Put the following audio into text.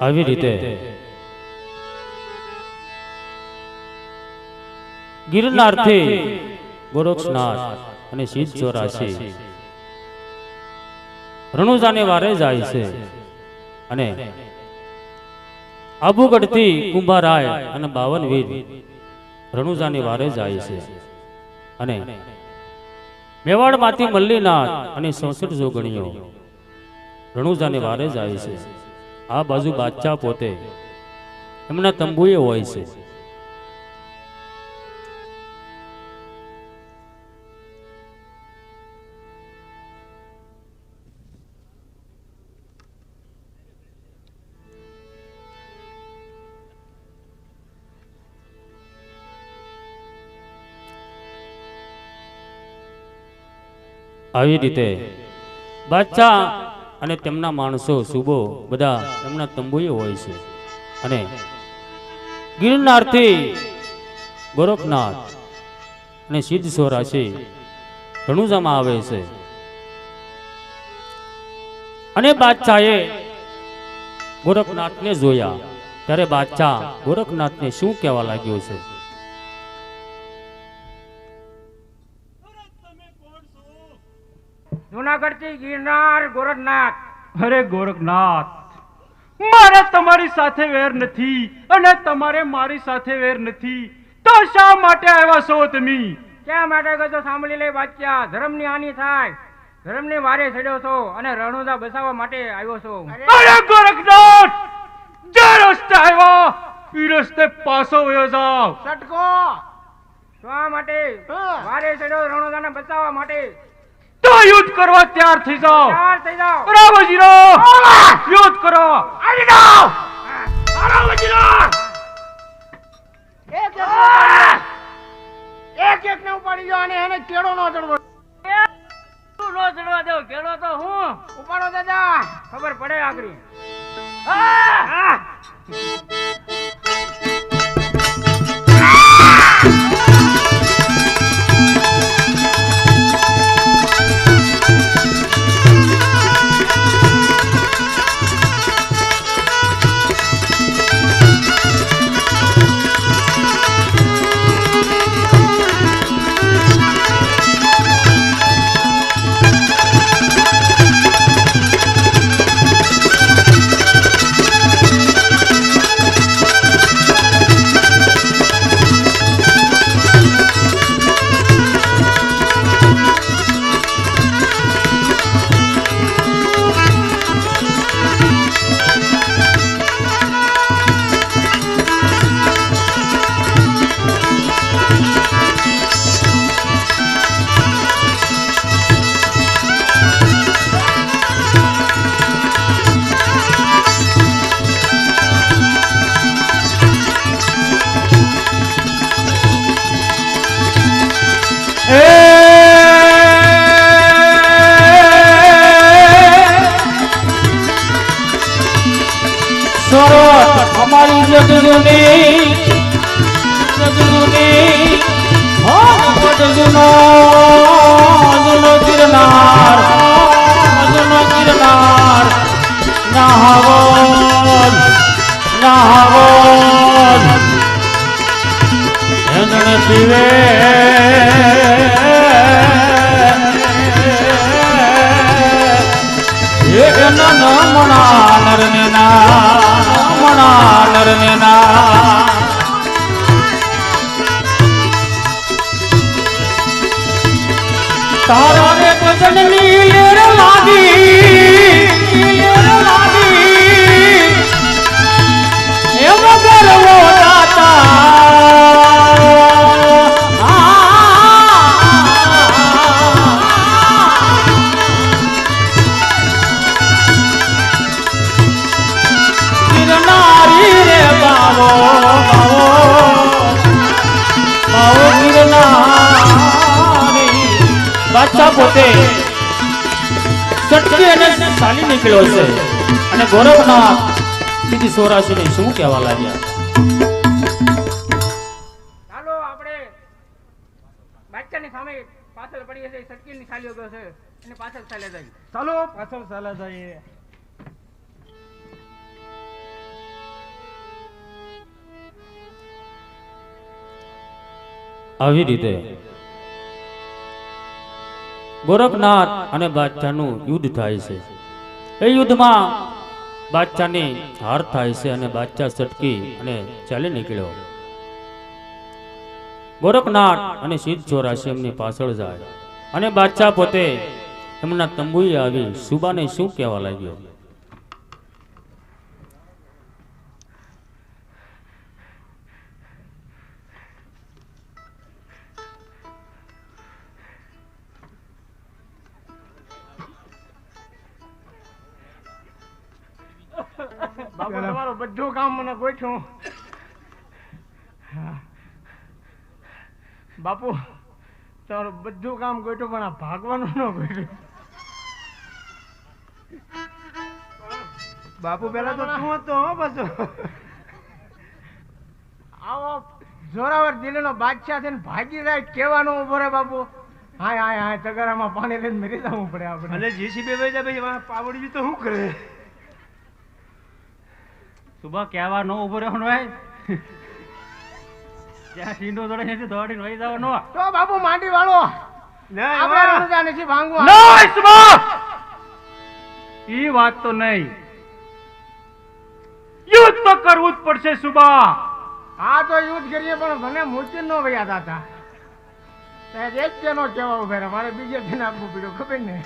આવી રીતે. ગિરનારથી ગોરક્ષનાથ અને સિદ્ધ ચોરાશી રણુજાને વારે જાય છે અને આબુગઢથી કુંભારાય અને બાવન વીર રણુજાની વારે જાય છે. અને મેવાડમાંથી મલ્લીનાથ અને સંસઠ જોગણીઓ રણુજાની વારે જાય છે. આ બાજુ બાદશાહ પોતે એમના તંબુએ હોય છે. આવી રીતે બાદશાહ અને તેમના માણસો સુબો બધા તેમના તંબુએ હોય છે. અને ગિરનારથી ગોરખનાથ અને સિદ્ધ સોરાશી રણુજામાં આવે છે. અને બાદશાહે ગોરખનાથને જોયા. ત્યારે બાદશાહ ગોરખનાથને શું કહેવા લાગ્યો છે? જુનાગઢથી ગિરનાર ગોરખનાથ. અરે ગોરખનાથ મારે તમારી સાથે વેર નથી અને તમારે મારી સાથે વેર નથી. તો શા માટે આવ્યા છો તમે? ક્યાં માટે ગયો સાંભળી લે બાદશાહ ધર્મની હાનિ થાય. ધર્મની વારે ચડ્યો છો અને રણુદા બસાવવા માટે આવ્યો છો. અરે ગોરખનાથ જે રસ્તે આવ્યો એ રસ્તે પાછો વયો જાવ સટકો શા માટે? વારે ચડ્યો રણુદાને બચાવવા માટે. તો યુદ્ધ કરવા તૈયાર થઈ જાઓ. તૈયાર થઈ જાઓ. રામજીરો યુદ્ધ કરો. આવી જાઓ. એક એક ને ઉપાડી જાઓ અને એને કેળો નો ચડવો. તું નો ચડવા દો કેળો તો હું ઉપાડો દાદા. ખબર પડે આગળ. સોરઠ જગજુની જગજુની હો જગજુનો જુનો ગિરનાર જુનો ગિરનાર નાહવોદ નાહવોદ હેંદણ પીવે એક નન મણા નરને ના મણા નરને ના તારા બાદશાહ પોતે અને અને શું કહેવા લાગ્યા? ચાલો, આપણે બાદશાહની સામે પાછળ પડીએ છીએ સટકીની ગયો છે. એને પાછળ ચાલ્યા જાય. ચાલો, પાછળ ચાલ્યા જઈએ. આવી રીતે. ગોરખનાથ અને બાદશાહનું યુદ્ધ થાય છે. એ યુદ્ધમાં બાદશાહની હાર થાય છે અને બાદશાહ સટકી અને ચાલી નીકળ્યો. ગોરખનાથ અને સિદ્ધ ચોરાશી એમની પાછળ જાય. અને બાદશાહ પોતે એમના તંબુએ આવી, સુબાને શું કહેવા લાગ્યો? બાપુ તમારું બધું કામ મને ગોઠ્યું બાપુ, તમારું બધું કામ ગોઠ્યું પણ આ ભાગવાનું ન ગોઠ્યું બાપુ પેલા તો શું હતો હો પાછો આવો જોરાવર જિલ્લાનો બાદશાહ છે ને ભાગી જાય કેવાનો ઊભો રે બાપુ? હાય હાય હાય, તગારામાં પાણી લઈને મરી જવું પડે આપણે. અને જીસીબી ભાઈ પાવડી તો શું કરે? સુબહ કહેવા ન ઊભો રહેવાનો હોય? જ્યાં સીંડો દોડે છે દોડીને વહી જવાનો. તો બાપુ માંડી વાળો. આપણે રણુજા નથી ભાંગવું. નહીં સુબહ ઈ વાત તો નહીં. યુદ્ધ તો કરવું જ પડશે સુબા. હા તો યુદ્ધ કરીએ પણ મને મૂર્તિ નો વયા હતા એક જેનો કહેવા ઉભે. મારે બીજે દિન આપવું પડ્યું ખબર ને